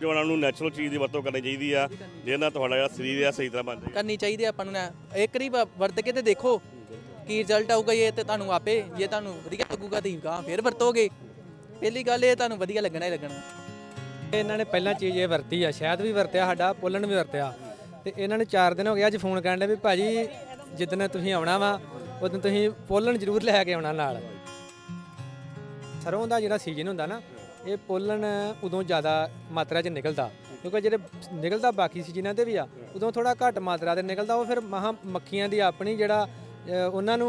ਜੋ ਉਹਨਾਂ ਨੂੰ ਨੈਚੁਰਲ ਚੀਜ਼ ਦੀ ਵਰਤੋਂ ਕਰਨੀ ਚਾਹੀਦੀ ਆ ਜਿਹਦੇ ਨਾਲ ਤੁਹਾਡਾ ਜਿਹੜਾ ਸਰੀਰ ਆ ਸਹੀ ਤਰ੍ਹਾਂ ਬਣ ਜਾਏਗਾ ਕਰਨੀ ਚਾਹੀਦੀ ਹੈ ਆਪਾਂ ਨੂੰ ਨਾ। ਇੱਕ ਵਾਰੀ ਵਰਤ ਕੇ ਤੇ ਦੇਖੋ ਕੀ ਰਿਜ਼ਲਟ ਆਊਗਾ ਇਹ ਤੇ ਤੁਹਾਨੂੰ ਆਪੇ ਜੇ ਤੁਹਾਨੂੰ ਵਧੀਆ ਲੱਗੂਗਾ ਤੇ ਗਾਂ ਫੇਰ ਵਰਤੋਗੇ। ਪਹਿਲੀ ਗੱਲ ਇਹ ਤੁਹਾਨੂੰ ਵਧੀਆ ਲੱਗਣਾ ਹੀ ਲੱਗਣਾ। ਇਹਨਾਂ ਨੇ ਪਹਿਲਾਂ ਚੀਜ਼ ਇਹ ਵਰਤੀ ਆ ਸ਼ਾਇਦ ਵੀ ਵਰਤਿਆ ਸਾਡਾ ਪੁੱਲਣ ਵੀ ਵਰਤਿਆ। ਤੇ ਇਹਨਾਂ ਨੇ 4 ਦਿਨ ਹੋ ਗਏ ਅੱਜ ਫੋਨ ਕਰਨ ਦੇ ਵੀ ਭਾਜੀ ਜਿੱਦਣ ਤੁਸੀਂ ਆਉਣਾ ਵਾ ਉਦੋਂ ਤੁਸੀਂ ਪੁੱਲਣ ਜ਼ਰੂਰ ਲੈ ਕੇ ਆਉਣਾ ਨਾਲ। ਸਰੋਂ ਦਾ ਜਿਹੜਾ ਸੀਜ਼ਨ ਹੁੰਦਾ ਨਾ ਇਹ ਪੁੱਲਣ ਉਦੋਂ ਜ਼ਿਆਦਾ ਮਾਤਰਾ 'ਚ ਨਿਕਲਦਾ। ਕਿਉਂਕਿ ਜਿਹੜੇ ਨਿਕਲਦਾ ਬਾਕੀ ਸੀਜ਼ਨਾਂ ਤੇ ਵੀ ਆ ਉਦੋਂ ਥੋੜਾ ਘੱਟ ਮਾਤਰਾ ਤੇ ਨਿਕਲਦਾ ਉਹ ਫਿਰ ਮਹਾ ਮੱਖੀਆਂ ਦੀ ਆਪਣੀ ਜਿਹੜਾ ਉਹਨਾਂ ਨੂੰ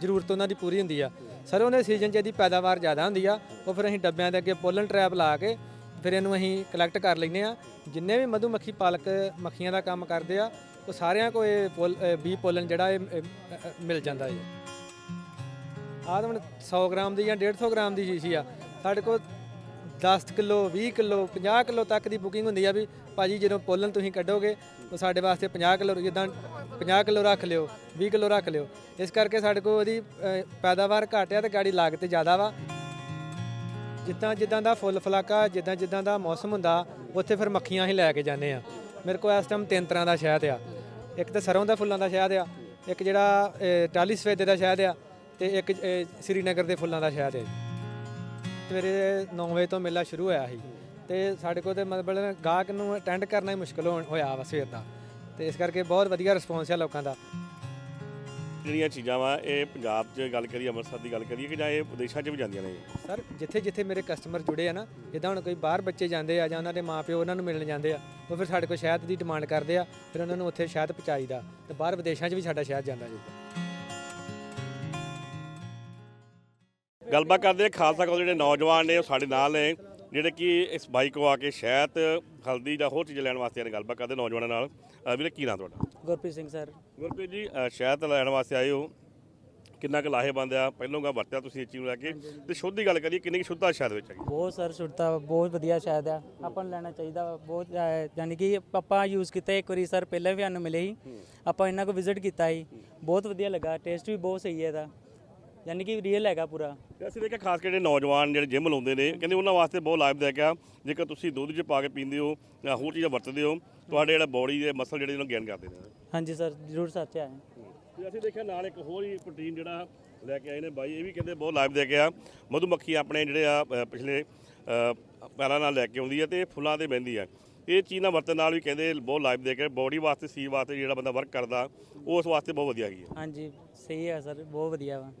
ਜ਼ਰੂਰਤ ਉਹਨਾਂ ਦੀ ਪੂਰੀ ਹੁੰਦੀ ਆ। ਸਰੋਂ ਦੇ ਸੀਜ਼ਨ 'ਚ ਇਹਦੀ ਪੈਦਾਵਾਰ ਜ਼ਿਆਦਾ ਹੁੰਦੀ ਆ ਉਹ ਫਿਰ ਅਸੀਂ ਡੱਬਿਆਂ ਦੇ ਅੱਗੇ ਪੋਲਨ ਟਰੈਪ ਲਾ ਕੇ ਫਿਰ ਇਹਨੂੰ ਅਸੀਂ ਕਲੈਕਟ ਕਰ ਲੈਂਦੇ ਆ। ਜਿੰਨੇ ਵੀ ਮਧੂ ਮੱਖੀ ਪਾਲਕ ਮੱਖੀਆਂ ਦਾ ਕੰਮ ਕਰਦੇ ਆ ਉਹ ਸਾਰਿਆਂ ਕੋ ਇਹ ਪੋਲ ਅ, ਬੀ ਪੋਲਨ ਜਿਹੜਾ ਇਹ ਮਿਲ ਜਾਂਦਾ ਹੈ ਆਹ ਤਾਂ ਹੁਣ 100 ਗ੍ਰਾਮ ਦੀ ਜਾਂ 150 ਗ੍ਰਾਮ ਦੀ ਸ਼ੀਸ਼ੀ ਆ। ਸਾਡੇ ਕੋਲ 10 ਕਿਲੋ 20 ਕਿਲੋ 50 ਕਿਲੋ ਤੱਕ ਦੀ ਬੁਕਿੰਗ ਹੁੰਦੀ ਆ ਵੀ ਭਾਜੀ ਜਦੋਂ ਪੋਲਨ ਤੁਸੀਂ ਕੱਢੋਗੇ ਤਾਂ ਸਾਡੇ ਵਾਸਤੇ 50 ਕਿਲੋ ਜਿੱਦਾਂ 50 ਕਿਲੋ ਰੱਖ ਲਿਓ 20 ਕਿਲੋ ਰੱਖ ਲਿਓ। ਇਸ ਕਰਕੇ ਸਾਡੇ ਕੋਲ ਉਹਦੀ ਪੈਦਾਵਾਰ ਘੱਟ ਆ ਤੇ ਗਾੜੀ ਲਾਗਤ ਜ਼ਿਆਦਾ ਵਾ। ਜਿੱਦਾਂ ਜਿੱਦਾਂ ਦਾ ਫੁੱਲ ਫਲਾਕਾ ਜਿੱਦਾਂ ਜਿੱਦਾਂ ਦਾ ਮੌਸਮ ਹੁੰਦਾ ਉੱਥੇ ਫਿਰ ਮੱਖੀਆਂ ਹੀ ਲੈ ਕੇ ਜਾਂਦੇ ਆ। ਮੇਰੇ ਕੋਲ ਇਸ ਟਾਈਮ ਤਿੰਨ ਤਰ੍ਹਾਂ ਦਾ ਸ਼ਹਿਦ ਆ। ਇੱਕ ਤਾਂ ਸਰੋਂ ਦਾ ਫੁੱਲਾਂ ਦਾ ਸ਼ਹਿਦ ਆ ਇੱਕ ਜਿਹੜਾ ਅ, ਟਾਹਲੀ ਸਫੇਦੇ ਦਾ ਸ਼ਹਿਦ ਆ ਤੇ ਇੱਕ ਸ੍ਰੀਨਗਰ ਦੇ ਫੁੱਲਾਂ ਦਾ ਸ਼ਹਿਦ ਹੈ ਸਵੇਰੇ 9 ਵਜੇ ਤੋਂ ਮੇਲਾ ਸ਼ੁਰੂ ਹੋਇਆ ਸੀ ਤੇ ਸਾਡੇ ਕੋਲ ਤੇ ਮਤਲਬ ਗਾਹਕ ਨੂੰ ਅਟੈਂਡ ਕਰਨਾ ਹੀ ਮੁਸ਼ਕਲ ਹੋਇਆ ਵਾ ਸਵੇਰ ਦਾ। ਤੇ ਇਸ ਕਰਕੇ ਬਹੁਤ ਵਧੀਆ ਰਿਸਪੌਂਸ ਆ ਲੋਕਾਂ ਦਾ। ਜਿਹੜੀਆਂ ਚੀਜ਼ਾਂ ਵਾ ਇਹ ਪੰਜਾਬ 'ਚ ਗੱਲ ਕਰੀਏ ਅੰਮ੍ਰਿਤਸਰ ਦੀ ਗੱਲ ਕਰੀਏ ਕਿ ਜਾਂ ਇਹ ਵਿਦੇਸ਼ਾਂ 'ਚ ਵੀ ਜਾਂਦੀਆਂ ਨੇ ਸਰ ਜਿੱਥੇ ਜਿੱਥੇ ਮੇਰੇ ਕਸਟਮਰ ਜੁੜੇ ਆ ਨਾ ਜਿੱਦਾਂ ਹੁਣ ਕੋਈ ਬਾਹਰ ਬੱਚੇ ਜਾਂਦੇ ਆ ਜਾਂ ਉਹਨਾਂ ਦੇ ਮਾਪਿਓ ਉਹਨਾਂ ਨੂੰ ਮਿਲਣ ਜਾਂਦੇ ਆ ਉਹ ਫਿਰ ਸਾਡੇ ਕੋਲ ਸ਼ਹਿਦ ਦੀ ਡਿਮਾਂਡ ਕਰਦੇ ਆ ਫਿਰ ਉਹਨਾਂ ਨੂੰ ਉੱਥੇ ਸ਼ਹਿਦ ਪਹੁੰਚਾਈਦਾ ਤੇ ਬਾਹਰ ਵਿਦੇਸ਼ਾਂ 'ਚ ਵੀ ਸਾਡਾ ਸ਼ਹਿਦ ਜਾਂਦਾ ਜੀ। ਗੱਲਬਾਤ ਕਰਦੇ ਆ ਖਾਲਸਾ ਕਾਲਜ ਦੇ ਜਿਹੜੇ ਨੌਜਵਾਨ ਨੇ ਉਹ ਸਾਡੇ ਨਾਲ ਨੇ ਜਿਹੜੇ ਕਿ ਇਸ ਬਾਈਕ ਕੋ ਆ ਕੇ ਸ਼ਹਿਦ ਹਲਦੀ ਜਾਂ ਹੋਰ ਚੀਜ਼ਾਂ ਲੈਣ ਵਾਸਤੇ ਆਏ ਨੇ ਗੱਲਬਾਤ ਕਰਦੇ ਨੌਜਵਾਨਾਂ ਨਾਲ। ਵੀਰੇ ਕੀ ਨਾਂ ਤੁਹਾਡਾ? ਗੁਰਪ੍ਰੀਤ ਸਿੰਘ ਸਰ। ਗੁਰਪ੍ਰੀਤ ਜੀ ਅ, ਸ਼ਹਿਦ ਲੈਣ ਵਾਸਤੇ ਆਏ ਹੋ। ਕਿੰਨਾ ਕੁ ਲਾਹੇਬੰਦ ਆ? ਪਹਿਲੋਂ ਗਾ ਵਰਤਿਆ ਤੁਸੀਂ ਚੀਜ਼ ਨੂੰ ਲੈ ਕੇ। ਤੇ ਸ਼ੁੱਧ ਦੀ ਗੱਲ ਕਰੀਏ ਕਿੰਨੀ ਕੁ ਸ਼ੁੱਧਤਾ ਸ਼ਹਿਦ ਵਿੱਚ ਹੈਗੀ? ਬਹੁਤ ਸਰ ਸ਼ੁੱਧਤਾ ਬਹੁਤ ਵਧੀਆ ਸ਼ਾਇਦ ਆ। ਆਪਾਂ ਨੂੰ ਲੈਣਾ ਚਾਹੀਦਾ ਵਾ, ਬਹੁਤ ਅਹ, ਯਾਨੀ ਕਿ ਆਪਾਂ ਯੂਜ਼ ਕੀਤਾ ਇੱਕ ਵਾਰੀ ਸਰ ਪਹਿਲਾਂ ਵੀ ਸਾਨੂੰ ਮਿਲੇ ਸੀ। ਆਪਾਂ ਇਹਨਾਂ ਕੋ ਵਿਜ਼ਿਟ ਕੀਤਾ ਸੀ। ਬਹੁਤ ਵਧੀਆ ਲੱਗਾ ਟੇਸਟ ਵੀ ਬਹੁਤ ਸਹੀ ਹੈ ਇਹਦਾ। ਯਾਨੀ ਕਿ ਰੀਅਲ ਹੈਗਾ ਪੂਰਾ। ਤੇ ਅਸੀਂ ਦੇਖਿਆ ਖਾਸ ਕਰਕੇ ਨੌਜਵਾਨ ਜਿਹੜੇ ਜਿਮ ਲਾਉਂਦੇ ਨੇ ਕਹਿੰਦੇ ਉਹਨਾਂ ਵਾਸਤੇ ਬਹੁਤ ਲਾਭਦਾਇਕ ਆ। ਜੇਕਰ ਤੁਸੀਂ ਦੁੱਧ 'ਚ ਪਾ ਕੇ ਪੀਂਦੇ ਹੋ ਜਾਂ ਹੋਰ ਚੀਜ਼ਾਂ ਵਰਤਦੇ ਹੋ ਤੁਹਾਡੇ ਜਿਹੜਾ ਬੋਡੀ ਦੇ ਮਸਲ ਜਿਹੜੇ ਉਹਨਾਂ ਗੇਨ ਕਰਦੇ ਨੇ। ਹਾਂਜੀ ਸਰ ਜ਼ਰੂਰ ਸੱਚ ਹੈ। ਤੇ ਅਸੀਂ ਦੇਖਿਆ ਨਾਲ ਇੱਕ ਹੋਰ ਹੀ ਪ੍ਰੋਟੀਨ ਜਿਹੜਾ ਲੈ ਕੇ ਆਏ ਨੇ ਬਾਈ ਇਹ ਵੀ ਕਹਿੰਦੇ ਬਹੁਤ ਲਾਭਦਾਇਕ ਆ। ਮਧੂਮੱਖੀ ਆਪਣੇ ਜਿਹੜੇ ਆ ਅ, ਪਿਛਲੇ ਅ, ਪੈਰਾਂ ਨਾਲ ਲੈ ਕੇ ਆਉਂਦੀ ਹੈ ਤੇ ਇਹ ਫੁੱਲਾਂ ਤੇ ਬਹਿੰਦੀ ਆ। ਇਹ ਚੀਜ਼ ਨਾਲ ਵਰਤਣ ਨਾਲ ਵੀ ਕਹਿੰਦੇ ਬਹੁਤ ਲਾਭਦਾਇਕ ਹੈ ਬੋਡੀ ਵਾਸਤੇ ਸਰੀਰ ਵਾਸਤੇ ਜਿਹੜਾ ਬੰਦਾ ਵਰਕ ਕਰਦਾ ਉਸ ਵਾਸਤੇ ਬਹੁਤ ਵਧੀਆ ਹੈਗੀ ਹੈ ਹਾਂਜੀ ਸਹੀ ਹੈ ਸਰ ਬਹੁਤ ਵਧੀਆ ਵਾ।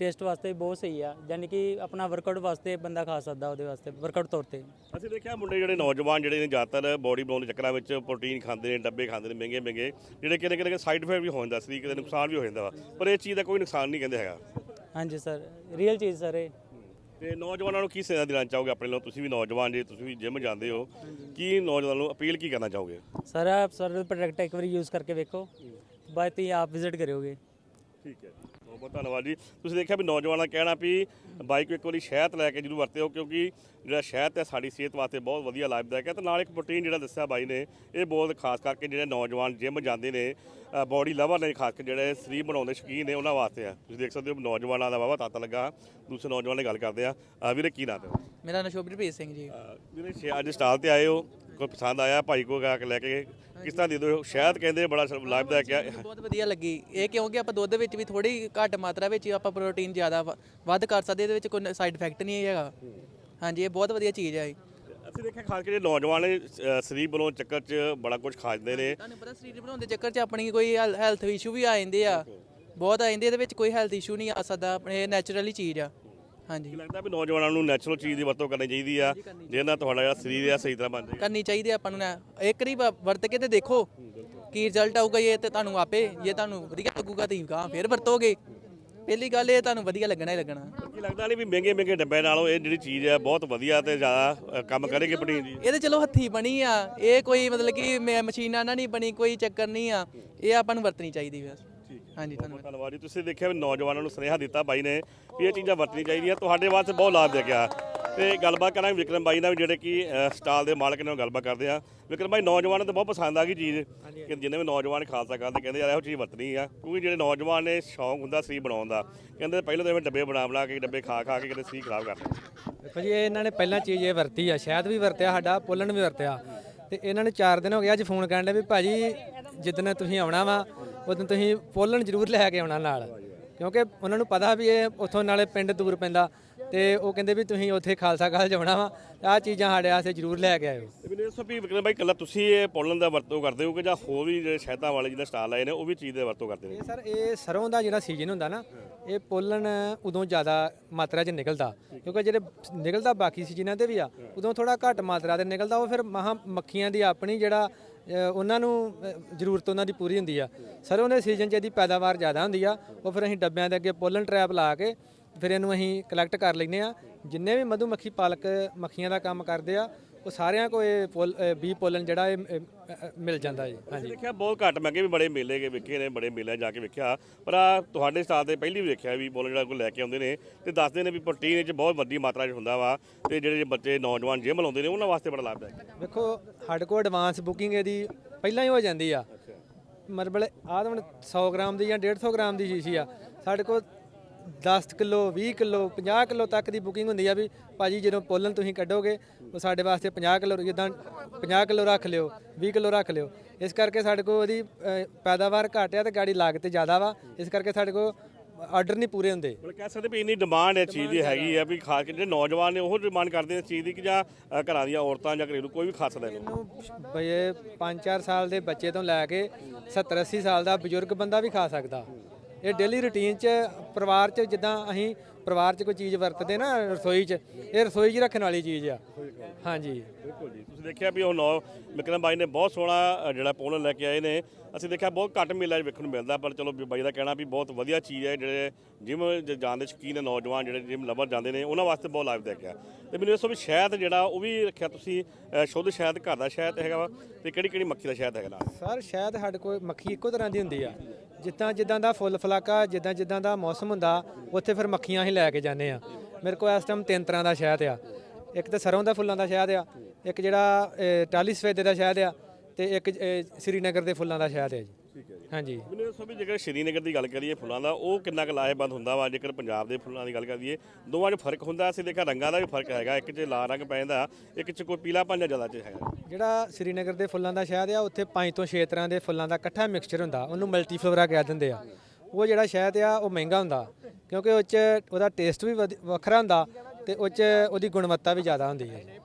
ਟੇਸਟ ਵਾਸਤੇ ਬਹੁਤ ਸਹੀ ਆ ਯਾਨੀ ਕਿ ਆਪਣਾ ਵਰਕਆਊਟ ਵਾਸਤੇ ਬੰਦਾ ਖਾ ਸਕਦਾ ਉਹਦੇ ਵਾਸਤੇ ਵਰਕਆਊਟ ਤੌਰ ਤੇ। ਅਸੀਂ ਦੇਖਿਆ ਮੁੰਡੇ ਜਿਹੜੇ ਨੌਜਵਾਨ ਜਿਹੜੇ ਨੇ ਜ਼ਿਆਦਾਤਰ ਬੋਡੀ ਬਣਾਉਣ ਦੇ ਚੱਕਰਾਂ ਵਿੱਚ ਪ੍ਰੋਟੀਨ ਖਾਂਦੇ ਨੇ ਡੱਬੇ ਖਾਂਦੇ ਨੇ ਮਹਿੰਗੇ ਮਹਿੰਗੇ ਜਿਹੜੇ ਕਿਤੇ ਕਿਤੇ ਸਾਈਡ ਇਫੈਕਟ ਵੀ ਹੋ ਜਾਂਦਾ ਸਰੀਰ ਕਿਤੇ ਨੁਕਸਾਨ ਵੀ ਹੋ ਜਾਂਦਾ ਵਾ ਪਰ ਇਹ ਚੀਜ਼ ਦਾ ਕੋਈ ਨੁਕਸਾਨ ਨਹੀਂ ਕਹਿੰਦੇ ਹੈਗਾ। ਹਾਂਜੀ ਸਰ ਰੀਅਲ ਚੀਜ਼ ਸਰ ਇਹ। ਤੇ ਨੌਜਵਾਨਾਂ ਨੂੰ ਕੀ ਸੇਵਾ ਦੇਣਾ ਚਾਹੋਗੇ ਆਪਣੇ ਲਈ? ਤੁਸੀਂ ਵੀ ਨੌਜਵਾਨ ਜੇ ਤੁਸੀਂ ਵੀ ਜਿਮ ਜਾਂਦੇ ਹੋ ਕੀ ਨੌਜਵਾਨਾਂ ਨੂੰ ਅਪੀਲ ਕੀ ਕਰਨਾ ਚਾਹੋਗੇ? ਸਰ ਆਪ ਸਰ ਪ੍ਰੋਡਕਟ ਇੱਕ ਵਾਰੀ ਯੂਜ਼ ਕਰਕੇ ਵੇਖੋ ਬਾਅਦ ਤੁਸੀਂ ਆਪ ਵਿਜ਼ਿਟ ਕਰਿਓਗੇ। ਠੀਕ ਹੈ। ਬਹੁਤ ਬਹੁਤ ਧੰਨਵਾਦ ਜੀ। ਤੁਸੀਂ ਦੇਖਿਆ ਵੀ ਨੌਜਵਾਨਾਂ ਦਾ ਕਹਿਣਾ ਵੀ ਬਾਈਕ ਇੱਕ ਵਾਰੀ ਸ਼ਹਿਦ ਲੈ ਕੇ ਜਰੂਰ ਵਰਤਿਓ ਕਿਉਂਕਿ ਜਿਹੜਾ ਸ਼ਹਿਦ ਹੈ ਸਾਡੀ ਸਿਹਤ ਵਾਸਤੇ ਬਹੁਤ ਵਧੀਆ ਲਾਭਦਾਇਕ ਹੈ ਤੇ ਨਾਲ ਇੱਕ ਪ੍ਰੋਟੀਨ ਜਿਹੜਾ ਦੱਸਿਆ ਬਾਈ ਨੇ ਇਹ ਬਹੁਤ ਖਾਸ ਕਰਕੇ ਜਿਹੜੇ ਨੌਜਵਾਨ ਜਿਮ ਜਾਂਦੇ ਨੇ ਬੋਡੀ ਲਵਰ ਨੇ ਖਾਸ ਕਰਕੇ ਜਿਹੜੇ ਸਰੀਰ ਬਣਾਉਂਦੇ ਸ਼ੌਕੀਨ ਨੇ ਉਹਨਾਂ ਵਾਸਤੇ ਆ। ਤੁਸੀਂ ਦੇਖ ਸਕਦੇ ਹੋ ਨੌਜਵਾਨਾਂ ਦਾ ਵਾਵਾ ਤਾਤਾ ਲੱਗਾ ਦੂਸਰੇ ਨੌਜਵਾਨ ਨਾਲ ਗੱਲ ਕਰਦੇ ਆ। ਵੀਰੇ ਕੀ ਨਾਂ ਤੇ ਮੇਰਾ ਨਾਮ ਸ਼ੋਭਨਪ੍ਰੀਤ ਸਿੰਘ ਜੀ। ਵੀਰੇ ਅੱਜ ਸਟਾਲ ਤੇ ਆਏ ਹੋ। ਕੋਈ ਪਸੰਦ ਆਇਆ ਭਾਈ ਕੋ ਗਾ ਕੇ ਲੈ ਕੇ ਕਿਸ ਤਰ੍ਹਾਂ ਦੇ ਦੋ ਸ਼ਹਿਦ ਕਹਿੰਦੇ ਬੜਾ ਲਾਭਦਾਇਕ ਹੈ ਬਹੁਤ ਵਧੀਆ ਲੱਗੀ। ਇਹ ਕਿਉਂਕਿ ਆਪਾਂ ਦੁੱਧ ਵਿੱਚ ਵੀ ਥੋੜੀ ਘੱਟ ਮਾਤਰਾ ਵਿੱਚ ਹੀ ਆਪਾਂ ਪ੍ਰੋਟੀਨ ਜ਼ਿਆਦਾ ਵ- ਵੱਧ ਕਰ ਸਕਦੇ ਇਹਦੇ ਵਿੱਚ ਕੋਈ ਸਾਈਡ ਇਫੈਕਟ ਨਹੀਂ ਹੈਗਾ। ਹਾਂਜੀ ਇਹ ਬਹੁਤ ਵਧੀਆ ਚੀਜ਼ ਹੈ ਇਹ। ਅਸੀਂ ਦੇਖਿਆ ਖਾਸ ਕਰਕੇ ਨੌਜਵਾਨ ਨੇ, ਅ, ਸਰੀਰ ਬਣਾਉਣ ਚੱਕਰ 'ਚ ਬੜਾ ਕੁਝ ਖਾ ਜਾਂਦੇ ਨੇ। ਤੁਹਾਨੂੰ ਪਤਾ ਸਰੀਰ ਬਣਾਉਣ ਦੇ ਚੱਕਰ 'ਚ ਆਪਣੀ ਕੋਈ ਹੈਲਥ ਇਸ਼ੂ ਵੀ ਆ ਜਾਂਦੇ ਆ। ਬਹੁਤ ਆ ਜਾਂਦੇ ਇਹਦੇ ਵਿੱਚ ਕੋਈ ਹੈਲਥ ਇਸ਼ੂ ਨਹੀਂ ਆ ਸਕਦਾ ਆਪਣੇ ਨੈਚੁਰਲੀ ਚੀਜ਼ ਆ। ਹਾਂਜੀ। ਲੱਗਦਾ ਵੀ ਨੌਜਵਾਨਾਂ ਨੂੰ ਨੈਚੁਰਲ ਚੀਜ਼ ਦੀ ਵਰਤੋਂ ਕਰਨੀ ਚਾਹੀਦੀ ਆ ਜਿਹਦੇ ਨਾਲ ਤੁਹਾਡਾ ਜਿਹੜਾ ਸਰੀਰ ਆ ਸਹੀ ਤਰ੍ਹਾਂ ਬਣ ਜਾਏਗਾ ਕਰਨੀ ਚਾਹੀਦੀ ਆ ਆਪਾਂ ਨੂੰ ਨਾ। ਇੱਕ ਵਾਰੀ ਵ- ਵਰਤ ਕੇ ਤੇ ਦੇਖੋ ਕੀ ਰਿਜ਼ਲਟ ਆਊਗਾ ਇਹ ਤੇ ਤੁਹਾਨੂੰ ਆਪੇ ਜੇ ਤੁਹਾਨੂੰ ਵਧੀਆ ਲੱਗੂਗਾ ਤੇ ਗਾਂ ਫੇਰ ਵਰਤੋਗੇ। ਪਹਿਲੀ ਗੱਲ ਇਹ ਤੁਹਾਨੂੰ ਵਧੀਆ ਲੱਗਣਾ ਹੀ ਲੱਗਣਾ। ਕੀ ਲੱਗਦਾ ਨਹੀਂ ਵੀ ਮਹਿੰਗੇ ਮਹਿੰਗੇ ਡੱਬੇ ਨਾਲੋਂ ਇਹ ਜਿਹੜੀ ਚੀਜ਼ ਹੈ ਬਹੁਤ ਵਧੀਆ ਤੇ ਜ਼ਿਆਦਾ ਅ, ਕੰਮ ਕਰੇਗੀ ਪ੍ਰੋਟੀਨ ਦੀ? ਇਹ ਤੇ ਚਲੋ ਹੱਥੀ ਬਣੀ ਆ। ਇਹ ਕੋਈ ਮਤਲਬ ਕਿ ਮ- ਮਸ਼ੀਨਾਂ ਨਾਲ ਨਹੀਂ ਬਣੀ ਕੋਈ ਚੱਕਰ ਨਹੀਂ ਆ। ਇਹ ਆਪਾਂ ਨੂੰ ਵਰਤਣੀ ਚਾਹੀਦੀ ਬਸ ਹਾਂਜੀ ਧੰਨਵਾਦ। ਧੰਨਵਾਦ ਜੀ। ਤੁਸੀਂ ਦੇਖਿਆ ਵੀ ਨੌਜਵਾਨਾਂ ਨੂੰ ਸੁਨੇਹਾ ਦਿੱਤਾ ਬਾਈ ਨੇ ਵੀ ਇਹ ਚੀਜ਼ਾਂ ਵਰਤਣੀ ਚਾਹੀਦੀਆਂ। ਤੁਹਾਡੇ ਵਾਸਤੇ ਬਹੁਤ ਲਾਭਦਾਇਕ ਆ। ਤੇ ਗੱਲਬਾਤ ਕਰਾਂਗੇ ਵਿਕਰਮ ਬਾਈ ਨਾਲ ਵੀ ਜਿਹੜੇ ਕਿ ਸਟਾਲ ਦੇ ਮਾਲਕ ਨੇ ਉਹ ਗੱਲਬਾਤ ਕਰਦੇ ਆ। ਵਿਕਰਮ ਬਾਈ ਨੌਜਵਾਨਾਂ ਨੂੰ ਤਾਂ ਬਹੁਤ ਪਸੰਦ ਆ ਗਈ ਚੀਜ਼। ਕਿ ਜਿੰਨੇ ਵੀ ਨੌਜਵਾਨ ਖਾਲਸਾ ਕਰਦੇ ਕਹਿੰਦੇ ਯਾਰ ਇਹੋ ਚੀਜ਼ ਵਰਤਣੀ ਆ। ਕਿਉਂਕਿ ਜਿਹੜੇ ਨੌਜਵਾਨ ਨੇ ਸ਼ੌਂਕ ਹੁੰਦਾ ਸੀ ਬਣਾਉਣ ਦਾ। ਕਹਿੰਦੇ ਪਹਿਲਾਂ ਤਾਂ ਐਵੇਂ ਡੱਬੇ ਬਣਾ ਬਣਾ ਕੇ ਡੱਬੇ ਖਾ ਖਾ ਕੇ ਕਿਤੇ ਸੀ ਖਰਾਬ ਕਰਦੇ ਦੇਖੋ ਜੀ ਇਹ ਇਹਨਾਂ ਨੇ ਪਹਿਲਾਂ ਚੀਜ਼ ਇਹ ਵਰਤੀ ਆ। ਸ਼ਾਇਦ ਵੀ ਵਰਤਿਆ ਸਾਡਾ ਪੁੱਲਣ ਵੀ ਵਰਤਿਆ। ਤੇ ਇਹਨਾਂ ਨੇ 4 ਦਿਨ ਹੋ ਗਏ ਅੱਜ ਫੋਨ ਕਰਨ ਦੇ ਵੀ ਭਾਜੀ ਜਿੱਦਣ ਤੁਸੀਂ ਆਉਣਾ ਵਾ ਉਦੋਂ ਤੁਸੀਂ ਪੁੱਲਣ ਜ਼ਰੂਰ ਲੈ ਕੇ ਆਉਣਾ ਨਾਲ। ਕਿਉਂਕਿ ਉਹਨਾਂ ਨੂੰ ਪਤਾ ਵੀ ਇਹ ਉੱਥੋਂ ਨਾਲੇ ਪਿੰਡ ਦੂਰ ਪੈਂਦਾ। ਤੇ ਉਹ ਕਹਿੰਦੇ ਵੀ ਤੁਸੀਂ ਉੱਥੇ ਖਾਲਸਾ ਕਾਲਜ ਆਉਣਾ ਵਾ ਆਹ ਚੀਜ਼ਾਂ ਸਾਡੇ ਵਾਸਤੇ ਜ਼ਰੂਰ ਲੈ ਕੇ ਆਇਓ। ਤੇ ਮੈਨੂੰ ਦੱਸੋ ਵੀ ਵਿਕਰਮ ਬਾਈ ਕੱਲਾ ਤੁਸੀਂ ਇਹ ਪੋਲਨ ਦਾ ਵਰਤੋਂ ਕਰਦੇ ਹੋ ਕਿ ਜਾਂ ਹੋਰ ਵੀ ਜਿਹੜੇ ਸ਼ਹਿਦਾਂ ਵਾਲੇ ਜਿਹਦਾ ਸਟਾਲ ਆਏ ਨੇ ਉਹ ਵੀ ਚੀਜ਼ ਦੇ ਵਰਤੋਂ ਕਰਦੇ ਨੇ? ਇਹ ਸਰ ਇਹ ਸਰੋਂ ਦਾ ਜਿਹੜਾ ਸੀਜ਼ਨ ਹੁੰਦਾ ਨਾ ਇਹ ਪੋਲਣ ਉਦੋਂ ਜ਼ਿਆਦਾ ਮਾਤਰਾ 'ਚ ਨਿਕਲਦਾ ਕਿਉਂਕਿ ਜਿਹੜੇ ਨਿਕਲਦਾ ਬਾਕੀ ਸੀਜ਼ਨਾਂ ਤੇ ਵੀ ਆ ਉਦੋਂ ਥੋੜਾ ਘੱਟ ਮਾਤਰਾ ਦੇ ਨਿਕਲਦਾ ਉਹ ਫਿਰ ਮਹਾ ਮੱਖੀਆਂ ਦੀ ਆਪਣੀ ਜਿਹੜਾ ਉਹਨਾਂ ਨੂੰ ਜ਼ਰੂਰਤ ਉਹਨਾਂ ਦੀ ਪੂਰੀ ਹੁੰਦੀ ਆ। ਸਰੋਂ ਦੇ ਸੀਜ਼ਨ 'ਚ ਇਹਦੀ ਪੈਦਾਵਾਰ ਜ਼ਿਆਦਾ ਹੁੰਦੀ ਆ ਉਹ ਫਿਰ ਅਸੀਂ ਡੱਬਿਆਂ ਦੇ ਅੱਗੇ ਪੋਲਣ ਟਰੈਪ ਲਾ ਕੇ ਫਿਰ ਇਹਨੂੰ ਅਸੀਂ ਕਲੈਕਟ ਕਰ ਲੈਂਦੇ ਆ ਜਿੰਨੇ ਵੀ ਮਧੂ ਮੱਖੀ ਪਾਲਕ ਮੱਖੀਆਂ ਦਾ ਕੰਮ ਕਰਦੇ ਆ ਉਹ ਸਾਰਿਆਂ ਕੋ ਇਹ ਬੀ ਪੋਲਣ ਜਿਹੜਾ ਇਹ ਮਿਲ ਜਾਂਦਾ ਜੀ। ਹਾਂਜੀ। ਦੇਖਿਆ ਬਹੁਤ ਘੱਟ ਮੈਂ ਅੱਗੇ ਵੀ ਬੜੇ ਮੇਲੇ ਕੇ ਵੇਖੇ ਨੇ ਬੜੇ ਮੇਲੇ ਜਾ ਕੇ ਵੇਖਿਆ। ਪਰ ਆ ਤੁਹਾਡੇ ਸਟਾਲ ਤੇ ਪਹਿਲੀ ਵੀ ਵੇਖਿਆ ਵੀ ਬੋਲ ਜਿਹੜਾ ਕੋਈ ਲੈ ਕੇ ਆਉਂਦੇ ਨੇ ਤੇ ਦੱਸਦੇ ਨੇ ਵੀ ਪ੍ਰੋਟੀਨ ਵਿੱਚ ਬਹੁਤ ਵੱਡੀ ਮਾਤਰਾ 'ਚ ਹੁੰਦਾ ਵਾ ਤੇ ਜਿਹੜੇ ਬੱਚੇ ਨੌਜਵਾਨ ਜਿਮ ਲਾਉਂਦੇ ਨੇ ਉਹਨਾਂ ਵਾਸਤੇ ਬੜਾ ਲਾਭਦਾਇਕ ਹੈ। ਵੇਖੋ ਸਾਡੇ ਕੋਲ ਐਡਵਾਂਸ ਬੁਕਿੰਗ ਇਹਦੀ ਪਹਿਲਾਂ ਹੀ ਹੋ ਜਾਂਦੀ ਆ। ਮਤਲਬ ਆਹ ਹੁਣ 100 ਗ੍ਰਾਮ ਦੀ ਜਾਂ 150 ਗ੍ਰਾਮ ਦੀ ਸ਼ੀਸ਼ੀ ਆ। ਸਾਡੇ ਕੋਲ 10 ਕਿਲੋ 20 ਕਿਲੋ 50 ਕਿਲੋ ਤੱਕ ਦੀ ਬੁਕਿੰਗ ਹੁੰਦੀ ਆ ਵੀ ਭਾਜੀ ਜਦੋਂ ਪੋਲਨ ਤੁਸੀਂ ਕੱਢੋਗੇ ਉਹ ਸਾਡੇ ਵਾਸਤੇ 50 ਕਿਲੋ ਜਿੱਦਾਂ 50 ਕਿਲੋ ਰੱਖ ਲਿਓ 20 ਕਿਲੋ ਰੱਖ ਲਿਓ। ਇਸ ਕਰਕੇ ਸਾਡੇ ਕੋਲ ਉਹਦੀ ਅ, ਪੈਦਾਵਾਰ ਘੱਟ ਆ ਤੇ ਗਾੜੀ ਲਾਗਤ ਜ਼ਿਆਦਾ ਵਾ। ਇਸ ਕਰਕੇ ਸਾਡੇ ਕੋਲ ਆਰਡਰ ਨਹੀਂ ਪੂਰੇ ਹੁੰਦੇ। ਮਤਲਬ ਕਹਿ ਸਕਦੇ ਵੀ ਇੰਨੀ ਡਿਮਾਂਡ ਹੈ ਚੀਜ਼ ਦੀ ਹੈਗੀ ਆ ਵੀ ਖਾਸ ਕੇ ਜਿਹੜੇ ਨੌਜਵਾਨ ਨੇ ਉਹ ਡਿਮਾਂਡ ਕਰਦੇ ਨੇ ਇਸ ਚੀਜ਼ ਦੀ ਕਿ ਜਾਂ ਅ, ਘਰਾਂ ਦੀਆਂ ਔਰਤਾਂ ਜਾਂ ਘਰੇਲੂ ਕੋਈ ਵੀ ਖਾ ਸਕਦਾ ਇਹਨੂੰ ਬਈ ਇਹ 5-4 ਸਾਲ ਦੇ ਬੱਚੇ ਤੋਂ ਲੈ ਕੇ 70-80 ਸਾਲ ਦਾ ਬਜ਼ੁਰਗ ਬੰਦਾ ਵੀ ਖਾ ਸਕਦਾ। ਇਹ ਡੇਲੀ ਰੁਟੀਨ 'ਚ ਪਰਿਵਾਰ 'ਚ ਜਿੱਦਾਂ ਅਸੀਂ ਪਰਿਵਾਰ 'ਚ ਕੋਈ ਚੀਜ਼ ਵਰਤਦੇ ਨਾ ਰਸੋਈ 'ਚ ਇਹ ਰਸੋਈ 'ਚ ਰੱਖਣ ਵਾਲੀ ਚੀਜ਼ ਆ। ਹਾਂਜੀ। ਬਿਲਕੁਲ ਜੀ। ਤੁਸੀਂ ਦੇਖਿਆ ਵੀ ਉਹ ਨੌ ਵਿਕਰਮ ਬਾਈ ਨੇ ਬਹੁਤ ਸੋਹਣਾ ਜਿਹੜਾ ਪੋਲਨ ਲੈ ਕੇ ਆਏ ਨੇ। ਅਸੀਂ ਦੇਖਿਆ ਬਹੁਤ ਘੱਟ ਮੇਲਾ ਵੇਖਣ ਨੂੰ ਮਿਲਦਾ ਪਰ ਚਲੋ ਬਾਈ ਦਾ ਕਹਿਣਾ ਵੀ ਬਹੁਤ ਵਧੀਆ ਚੀਜ਼ ਹੈ ਜਿਹੜੇ ਜਿਮ ਜਾਣ ਦੇ ਸ਼ੌਕੀਨ ਨੇ ਨੌਜਵਾਨ ਜਿਹੜੇ ਜਿਮ ਲਵਰ ਜਾਂਦੇ ਨੇ ਉਹਨਾਂ ਵਾਸਤੇ ਬਹੁਤ ਲਾਭਦਾਇਕ ਆ। ਤੇ ਮੈਨੂੰ ਦੱਸੋ ਵੀ ਸ਼ਹਿਦ ਜਿਹੜਾ ਉਹ ਵੀ ਰੱਖਿਆ ਤੁਸੀਂ ਸ਼ੁੱਧ ਸ਼ਹਿਦ ਘਰ ਦਾ ਸ਼ਹਿਦ ਹੈਗਾ ਵਾ? ਤੇ ਕਿਹੜੀ ਕਿਹੜੀ ਮੱਖੀ ਦਾ ਸ਼ਹਿਦ ਹੈਗਾ ਨਾਲ? ਸਰ ਸ਼ਾਇਦ ਸਾਡੇ ਕੋਲ ਮੱਖੀ ਇੱਕੋ ਤਰ੍ਹਾਂ ਦੀ ਹੁੰਦੀ ਆ। ਜਿੱਦਾਂ ਜਿੱਦਾਂ ਦਾ ਫੁੱਲ ਫਲਾਕਾ ਜਿੱਦਾਂ ਜਿੱਦਾਂ ਦਾ ਮੌਸਮ ਹੁੰਦਾ ਉੱਥੇ ਫਿਰ ਮੱਖੀਆਂ ਹੀ ਲੈ ਕੇ ਜਾਂਦੇ ਆ। ਮੇਰੇ ਕੋਲ ਇਸ ਟਾਈਮ ਤਿੰਨ ਤਰ੍ਹਾਂ ਦਾ ਸ਼ਹਿਦ ਆ। ਇੱਕ ਤਾਂ ਸਰੋਂ ਦਾ ਫੁੱਲਾਂ ਦਾ ਸ਼ਹਿਦ ਆ ਇੱਕ ਜਿਹੜਾ ਅ, ਟਾਲੀ ਸਫੇਦੇ ਦਾ ਸ਼ਹਿਦ ਆ ਤੇ ਇੱਕ ਸ੍ਰੀਨਗਰ ਦੇ ਫੁੱਲਾਂ ਦਾ ਸ਼ਹਿਦ ਹੈ ਜੀ। ਹਾਂਜੀ। ਮੈਨੂੰ ਦੱਸੋ ਵੀ ਜੇਕਰ ਸ਼੍ਰੀਨਗਰ ਦੀ ਗੱਲ ਕਰੀਏ ਫੁੱਲਾਂ ਦਾ ਉਹ ਕਿੰਨਾ ਕੁ ਲਾਹੇਵੰਦ ਹੁੰਦਾ ਵਾ? ਜੇਕਰ ਪੰਜਾਬ ਦੇ ਫੁੱਲਾਂ ਦੀ ਗੱਲ ਕਰੀਏ ਦੋਵਾਂ 'ਚ ਫ਼ਰਕ ਹੁੰਦਾ। ਅਸੀਂ ਦੇਖਿਆ ਰੰਗਾਂ ਦਾ ਵੀ ਫ਼ਰਕ ਹੈਗਾ। ਇੱਕ 'ਚ ਲਾਲ ਰੰਗ ਪੈ ਜਾਂਦਾ ਇੱਕ 'ਚ ਕੋਈ ਪੀਲਾ ਪੰਜਾ ਜ਼ਿਆਦਾ 'ਚ ਹੈਗਾ। ਜਿਹੜਾ ਸ੍ਰੀਨਗਰ ਦੇ ਫੁੱਲਾਂ ਦਾ ਸ਼ਹਿਦ ਆ ਉੱਥੇ ਪੰਜ ਤੋਂ 6 ਤਰ੍ਹਾਂ ਦੇ ਫੁੱਲਾਂ ਦਾ ਇਕੱਠਾ ਮਿਕਸਚਰ ਹੁੰਦਾ। ਉਹਨੂੰ ਮਲਟੀ ਫਲੋਰਾ ਕਹਿ ਦਿੰਦੇ ਆ। ਉਹ ਜਿਹੜਾ ਸ਼ਹਿਦ ਆ ਉਹ ਮਹਿੰਗਾ ਹੁੰਦਾ ਕਿਉਂਕਿ ਉਹ 'ਚ ਉਹਦਾ ਟੇਸਟ ਵੀ ਵਧੀ- ਵੱਖਰਾ ਹੁੰਦਾ ਤੇ ਉਹ 'ਚ ਉਹਦੀ ਗੁਣਵੱਤਾ ਵੀ ਜ਼ਿਆਦਾ ਹੁੰਦੀ ਹੈ।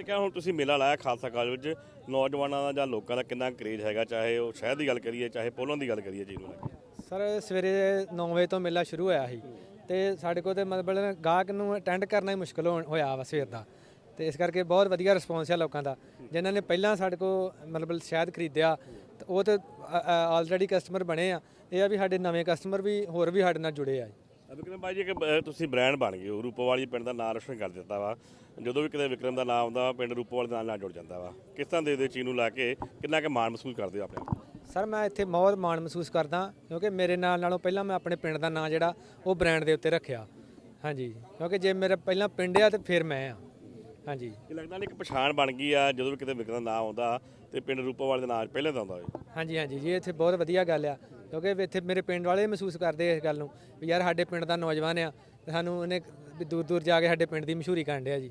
ਅਸੀਂ ਦੇਖਿਆ ਹੁਣ ਤੁਸੀਂ ਮੇਲਾ ਲਾਇਆ ਖਾਲਸਾ ਕਾਲਜ ਵਿੱਚ, ਨੌਜਵਾਨਾਂ ਦਾ ਜਾਂ ਲੋਕਾਂ ਦਾ ਕਿੰਨਾ ਕਰੇਜ ਹੈਗਾ, ਚਾਹੇ ਉਹ ਸ਼ਹਿਦ ਦੀ ਗੱਲ ਕਰੀਏ, ਚਾਹੇ ਪੋਲੋਂ ਦੀ ਗੱਲ ਕਰੀਏ ਜੀ ਨੂੰ ਸਰ, ਸਵੇਰੇ 9 ਵਜੇ ਤੋਂ ਮੇਲਾ ਸ਼ੁਰੂ ਹੋਇਆ ਸੀ ਤੇ ਸਾਡੇ ਕੋਲ ਤੇ ਮਤਲਬ ਗਾਹਕ ਨੂੰ ਅਟੈਂਡ ਕਰਨਾ ਹੀ ਮੁਸ਼ਕਲ ਹੋਣ- ਹੋਇਆ ਵਾ ਸਵੇਰ ਦਾ। ਤੇ ਇਸ ਕਰਕੇ ਬਹੁਤ ਵਧੀਆ ਰਿਸਪੌਂਸ ਹੈ ਲੋਕਾਂ ਦਾ। ਜਿਨ੍ਹਾਂ ਨੇ ਪਹਿਲਾਂ ਸਾਡੇ ਕੋਲ ਮਤਲਬ ਸ਼ਾਇਦ ਖਰੀਦਿਆ, ਤੇ ਉਹ ਤੇ ਆਲਰੇਡੀ ਕਸਟਮਰ ਬਣੇ ਆ। ਇਹ ਆ ਵੀ ਸਾਡੇ ਨਵੇਂ ਕਸਟਮਰ ਵੀ ਹੋਰ ਵੀ ਸਾਡੇ ਨਾਲ ਜੁੜੇ ਆ। ਵਿਕਰਮ ਬਾਈ ਜੀ ਇੱਕ ਅ, ਤੁਸੀਂ ਬ੍ਰਾਂਡ ਬਣ ਗਏ ਹੋ। ਰੂਪੋਵਾਲੀ ਪਿੰਡ ਦਾ ਨਾਮ ਰੋਸ਼ਨ ਕਰ ਦਿੱਤਾ ਵਾ। ਜਦੋਂ ਵੀ ਕਿਤੇ ਵਿਕਰਮ ਦਾ ਨਾਮ ਆਉਂਦਾ ਪਿੰਡ ਰੂਪੋਵਾਲੀ ਦੇ ਨਾਲ ਨਾਲ ਜੁੜ ਜਾਂਦਾ ਵਾ। ਕਿਸ ਤਰ੍ਹਾਂ ਦੇ ਦੇ ਚੀਜ਼ ਨੂੰ ਲਾ ਕੇ ਕਿੰਨਾ ਕੁ ਮਾਣ ਮਹਿਸੂਸ ਕਰਦੇ ਹੋ ਆਪਣੇ ਆਪ? ਸਰ ਮੈਂ ਇੱਥੇ ਬਹੁਤ ਮਾਣ ਮਹਿਸੂਸ ਕਰਦਾ ਕਿਉਂਕਿ ਮੇਰੇ ਨਾਲ ਨਾਲੋਂ ਪਹਿਲਾਂ ਮੈਂ ਆਪਣੇ ਪਿੰਡ ਦਾ ਨਾਂ ਜਿਹੜਾ ਉਹ ਬ੍ਰਾਂਡ ਦੇ ਉੱਤੇ ਰੱਖਿਆ। ਹਾਂਜੀ ਕਿਉਂਕਿ ਜੇ ਮੇਰਾ ਪਹਿਲਾਂ ਪਿੰਡ ਆ ਤੇ ਫਿਰ ਮੈਂ ਆ। ਹਾਂਜੀ। ਇਹ ਲੱਗਦਾ ਨਹੀਂ ਇੱਕ ਪਛਾਣ ਬਣ ਗਈ ਆ ਜਦੋਂ ਵੀ ਕਿਤੇ ਵਿਕਰਮ ਦਾ ਨਾਮ ਆਉਂਦਾ ਤੇ ਪਿੰਡ ਰੂਪੋਵਾਲੀ ਦੇ ਨਾਂ ਪਹਿਲੇ ਤਾਂ ਆਉਂਦਾ ਹੋਵੇ। ਹਾਂਜੀ ਹਾਂਜੀ ਜੀ ਇੱਥੇ ਬਹੁਤ ਵਧੀਆ ਗੱਲ ਆ। ਕਿਉਂਕਿ ਵੀ ਇੱਥੇ ਮੇਰੇ ਪਿੰਡ ਵਾਲੇ ਮਹਿਸੂਸ ਕਰਦੇ ਇਸ ਗੱਲ ਨੂੰ ਵੀ ਯਾਰ ਸਾਡੇ ਪਿੰਡ ਦਾ ਨੌਜਵਾਨ ਆ ਤੇ ਸਾਨੂੰ ਉਹਨੇ ਵੀ ਦੂਰ ਦੂਰ ਜਾ ਕੇ ਸਾਡੇ ਪਿੰਡ ਦੀ ਮਸ਼ਹੂਰੀ ਕਰਨ ਡਿਆ ਜੀ।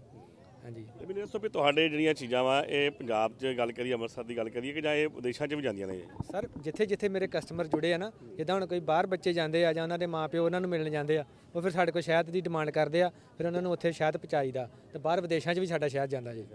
ਹਾਂਜੀ ਤੇ ਮੈਨੂੰ ਦੱਸੋ ਵੀ ਤੁਹਾਡੇ ਜਿਹੜੀਆਂ ਚੀਜ਼ਾਂ ਵਾ ਇਹ ਪੰਜਾਬ 'ਚ ਗੱਲ ਕਰੀਏ ਅੰਮ੍ਰਿਤਸਰ ਦੀ ਗੱਲ ਕਰੀਏ ਕਿ ਜਾਂ ਇਹ ਵਿਦੇਸ਼ਾਂ 'ਚ ਵੀ ਜਾਂਦੀਆਂ ਨੇ? ਸਰ ਜਿੱਥੇ ਜਿੱਥੇ ਮੇਰੇ ਕਸਟਮਰ ਜੁੜੇ ਆ ਨਾ ਜਿੱਦਾਂ ਹੁਣ ਕੋਈ ਬਾਹਰ ਬੱਚੇ ਜਾਂਦੇ ਆ ਜਾਂ ਉਹਨਾਂ ਦੇ ਮਾਪਿਓ ਉਹਨਾਂ ਨੂੰ ਮਿਲਣ ਜਾਂਦੇ ਆ ਉਹ ਫਿਰ ਸਾਡੇ ਕੋਲ ਸ਼ਹਿਦ ਦੀ ਡਿਮਾਂਡ ਕਰਦੇ ਆ ਫਿਰ ਉਹਨਾਂ ਨੂੰ ਉੱਥੇ ਸ਼ਹਿਦ ਪਹੁੰਚਾਈਦਾ ਤੇ ਬਾਹਰ ਵਿਦੇਸ਼ਾਂ 'ਚ ਵੀ ਸਾਡਾ ਸ਼ਹਿਦ ਜਾਂਦਾ ਜੀ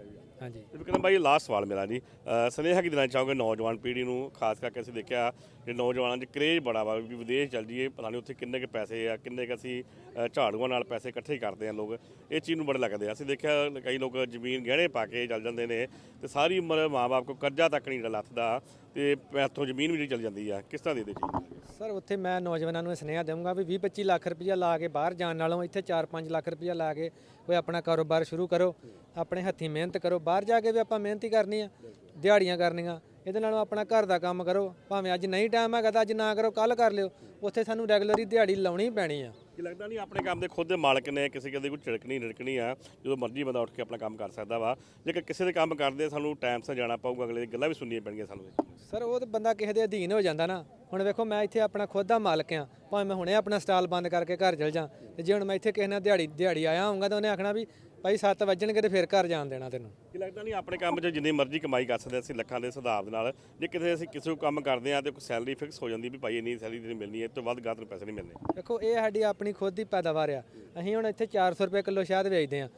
ਹਾਂਜੀ। ਤੇ ਵਿਕਰਮ ਭਾਈ ਲਾਸਟ ਸਵਾਲ ਮੇਰਾ ਜੀ। ਅ, ਸੁਨੇਹਾ ਕੀ ਦੇਣਾ ਚਾਹੋਗੇ ਨੌਜਵਾਨ ਪੀੜ੍ਹੀ ਨੂੰ? ਖਾਸ ਕਰਕੇ ਅਸੀਂ ਦੇਖਿਆ ਕਿ ਨੌਜਵਾਨਾਂ 'ਚ ਕਰੇਜ ਬੜਾ ਵਾ ਵੀ ਵਿਦੇਸ਼ ਚੱਲ ਜੀਏ ਪਤਾ ਨਹੀਂ ਉੱਥੇ ਕਿੰਨੇ ਕੁ ਪੈਸੇ ਆ ਕਿੰਨੇ ਕੁ ਅਸੀਂ ਅ, ਝਾੜੂਆਂ ਨਾਲ ਪੈਸੇ ਇਕੱਠੇ ਕਰਦੇ ਆ ਲੋਕ। ਇਹ ਚੀਜ਼ ਨੂੰ ਬੜੇ ਲੱਗਦੇ ਆ। ਅਸੀਂ ਦੇਖਿਆ ਕਈ ਲੋਕ ਜ਼ਮੀਨ ਗਹਿਣੇ ਪਾ ਕੇ ਚੱਲ ਜਾਂਦੇ ਨੇ ਤੇ ਸਾਰੀ ਉਮਰ ਮਾਪੇ ਕੋ ਕਰਜ਼ਾ ਤੱਕ ਨਹੀਂ ਜਿਹੜਾ ਲੱਥਦਾ। ਤੇ ਇੱਥੋਂ ਜ਼ਮੀਨ ਵੀ ਨਹੀਂ ਚੱਲ ਜਾਂਦੀ ਆ, ਕਿਸ ਤਰ੍ਹਾਂ ਦੀ ਦੇ ਚੀਜ਼ ਸਰ, ਉੱਥੇ ਮੈਂ ਨੌਜਵਾਨਾਂ ਨੂੰ ਇਹ ਸੁਨੇਹਾ ਦੇਵਾਂਗਾ ਵੀ 20 25 ਲੱਖ ਰੁਪਈਆ ਲਾ ਕੇ ਬਾਹਰ ਜਾਣ ਨਾਲੋਂ ਇੱਥੇ 4-5 ਲੱਖ ਰੁਪਈਆ ਲਾ ਕੇ ਕੋਈ ਆਪਣਾ ਕਾਰੋਬਾਰ ਸ਼ੁਰੂ ਕਰੋ, ਆਪਣੇ ਹੱਥੀਂ ਮਿਹਨਤ ਕਰੋ, ਬਾਹਰ ਜਾ ਕੇ ਵੀ ਆਪਾਂ ਮਿਹਨਤ ਹੀ ਕਰਨੀ ਆ, ਦਿਹਾੜੀਆਂ ਕਰਨੀਆਂ, ਇਹਦੇ ਨਾਲੋਂ ਆਪਣਾ ਘਰ ਦਾ ਕੰਮ ਕਰੋ, ਭਾਵੇਂ ਅੱਜ ਨਹੀਂ ਟਾਈਮ ਹੈਗਾ ਤਾਂ ਅੱਜ ਨਾ ਕਰੋ ਕੱਲ ਕਰ ਲਿਓ, ਉੱਥੇ ਸਾਨੂੰ ਰੈਗੂਲਰੀ ਦਿਹਾੜੀ ਲਾਉਣੀ ਪੈਣੀ ਆ। ਕੀ ਲੱਗਦਾ ਨਹੀਂ ਆਪਣੇ ਕੰਮ ਦੇ ਖੁਦ ਦੇ ਮਾਲਕ ਨੇ ਕਿਸੇ ਕਿਸੇ ਦੀ ਕੋਈ ਝਿੜਕਣੀ ਨਿੜਕਣੀ ਆ, ਜਦੋਂ ਮਰਜ਼ੀ ਬੰਦਾ ਉੱਠ ਕੇ ਆਪਣਾ ਕੰਮ ਕਰ ਸਕਦਾ ਵਾ। ਜੇਕਰ ਕਿਸੇ ਦੇ ਕੰਮ ਕਰਦੇ ਸਾਨੂੰ ਟਾਈਮ ਸਿਰ ਜਾਣਾ ਪਊਗਾ, ਅਗਲੇ ਦੀ ਗੱਲਾਂ ਵੀ ਸੁਣਨੀਆਂ ਪੈਣਗੀਆਂ ਸਾਨੂੰ। ਸਰ, ਉਹ ਤਾਂ ਬੰਦਾ ਕਿਸੇ ਦੇ ਅਧੀਨ ਹੋ ਜਾਂਦਾ ਨਾ। ਹੁਣ ਵੇਖੋ, ਮੈਂ ਇੱਥੇ ਆਪਣਾ ਖੁਦ ਦਾ ਮਾਲਕ ਆ। ਭਾਵੇਂ ਮੈਂ ਹੁਣੇ ਆਪਣਾ ਸਟਾਲ ਬੰਦ ਕਰਕੇ ਘਰ ਚਲ ਜਾ, ਤੇ ਜੇ ਹੁਣ ਮੈਂ ਇੱਥੇ ਕਿਸੇ ਨਾਲ ਦਿਹਾੜੀ ਦਿਹਾੜੀ ਆਇਆ ਹੋਊਗਾ, ਤਾਂ ਉਹਨੇ ਆਖਣਾ ਵੀ ਭਾਈ 7 ਵੱਜਣਗੇ ਤੇ ਫਿਰ ਘਰ ਜਾਣ ਦੇਣਾ ਤੈਨੂੰ। ਕੀ ਲੱਗਦਾ ਨਹੀਂ ਆਪਣੇ ਕੰਮ 'ਚ ਜਿੰਨੀ ਮਰਜ਼ੀ ਕਮਾਈ ਕਰ ਸਕਦੇ ਅਸੀਂ ਲੱਖਾਂ ਦੇ ਹਿਸਾਬ ਦੇ ਨਾਲ। ਜੇ ਕਿਤੇ ਅਸੀਂ ਕਿਸੇ ਨੂੰ ਕੰਮ ਕਰਦੇ ਆ ਤੇ ਕੋਈ ਸੈਲਰੀ ਫਿਕਸ ਹੋ ਜਾਂਦੀ ਵੀ ਭਾਈ ਇੰਨੀ ਸੈਲਰੀ ਤੇਰੀ ਮਿਲਣੀ ਹੈ ਇਸ ਤੋਂ ਵੱਧ ਗਾਹਕ ਨੂੰ ਪੈਸੇ ਨਹੀਂ ਮਿਲਣੇ। ਦੇਖੋ ਇਹ ਸਾਡੀ ਆਪਣੀ ਖੁਦ ਦੀ ਪੈਦਾਵਾਰ ਆ। ਅਸੀਂ ਹੁਣ ਇੱਥੇ 400 ਰੁਪਏ ਕਿਲੋ ਸ਼ਹਿਦ ਵੇਚਦੇ ਆ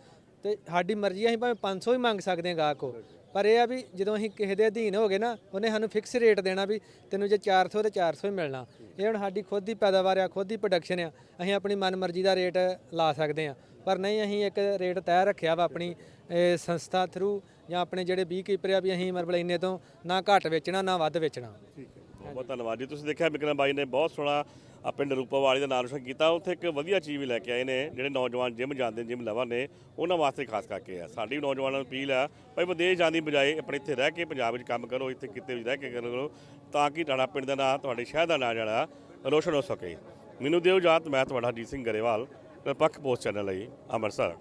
ਤੇ ਸਾਡੀ ਮਰਜ਼ੀ ਆ, ਅਸੀਂ ਭਾਵੇਂ 500 ਹੀ ਮੰਗ ਸਕਦੇ ਆ ਗਾਹਕ ਕੋ ਪਰ ਇਹ ਆ ਵੀ ਜਦੋਂ ਅਸੀਂ ਕਿਸੇ ਦੇ ਅਧੀਨ ਹੋ ਗਏ ਨਾ ਉਹਨੇ ਸਾਨੂੰ ਫਿਕਸ ਰੇਟ ਦੇਣਾ ਵੀ ਤੈਨੂੰ ਜੇ 400 ਤੇ 400 ਹੀ ਮਿਲਣਾ। ਇਹ ਹੁਣ ਸਾਡੀ ਖੁਦ ਦੀ ਪੈਦਾਵਾਰ ਆ ਖੁਦ ਦੀ ਪ੍ਰੋਡਕਸ਼ਨ ਆ। ਅਸੀਂ ਆਪਣੀ ਮਨਮਰਜ਼ੀ ਦਾ ਰੇਟ ਲਾ ਸਕਦੇ ਆ ਪਰ ਨਹੀਂ, ਅਸੀਂ ਇੱਕ ਰੇਟ ਤੈਅ ਰੱਖਿਆ ਵਾ ਆਪਣੀ ਸੰਸਥਾ ਥਰੂ ਜਾਂ ਆਪਣੇ ਜਿਹੜੇ ਬੀ ਕੀਪਰ ਆ ਵੀ ਅਸੀਂ ਮਤਲਬ ਇੰਨੇ ਤੋਂ ਨਾ ਘੱਟ ਵੇਚਣਾ, ਨਾ ਵੱਧ ਵੇਚਣਾ। ਠੀਕ ਹੈ। ਬਹੁਤ ਬਹੁਤ ਧੰਨਵਾਦ ਜੀ। ਤੁਸੀਂ ਦੇਖਿਆ ਵਿਕਰਮ ਬਾਈ ਨੇ ਬਹੁਤ ਸੋਹਣਾ ਆ ਪਿੰਡ ਰੂਪਾਵਾਲੀ ਦਾ ਨਾਮ ਰੋਸ਼ਨ ਕੀਤਾ। ਉੱਥੇ ਇੱਕ ਵਧੀਆ ਚੀਜ਼ ਵੀ ਲੈ ਕੇ ਆਏ ਨੇ, ਜਿਹੜੇ ਨੌਜਵਾਨ ਜਿਮ ਜਾਂਦੇ ਜਿਮ ਲਵਰ ਨੇ, ਉਹਨਾਂ ਵਾਸਤੇ ਖਾਸ ਕਰਕੇ ਆ। ਸਾਡੀ ਵੀ ਨੌਜਵਾਨਾਂ ਨੂੰ ਅਪੀਲ ਆ, ਭਾਈ ਵਿਦੇਸ਼ ਜਾਣ ਦੀ ਬਜਾਏ ਆਪਣੇ ਇੱਥੇ ਰਹਿ ਕੇ ਪੰਜਾਬ ਵਿੱਚ ਕੰਮ ਕਰੋ, ਇੱਥੇ ਕਿਤੇ ਵੀ ਰਹਿ ਕੇ ਕਰੋ ਤਾਂ ਕਿ ਤੁਹਾਡਾ ਪਿੰਡ ਦਾ ਨਾਂ, ਤੁਹਾਡੇ ਸ਼ਹਿਰ ਦਾ ਨਾਂ ਜਿਹੜਾ ਰੋਸ਼ਨ ਹੋ ਸਕੇ। ਮੈਨੂੰ ਦਿਓ ਇਜਾਜ਼ਤ, ਮੈਂ ਤੁਹਾਡਾ ਜੀਤ ਸਿੰਘ ਗਰੇਵਾਲ। ਨਿਰਪੱਖ ਪੋਸਟ ਚੈਨਲ ਲਈ ਅੰਮ੍ਰਿਤਸਰ।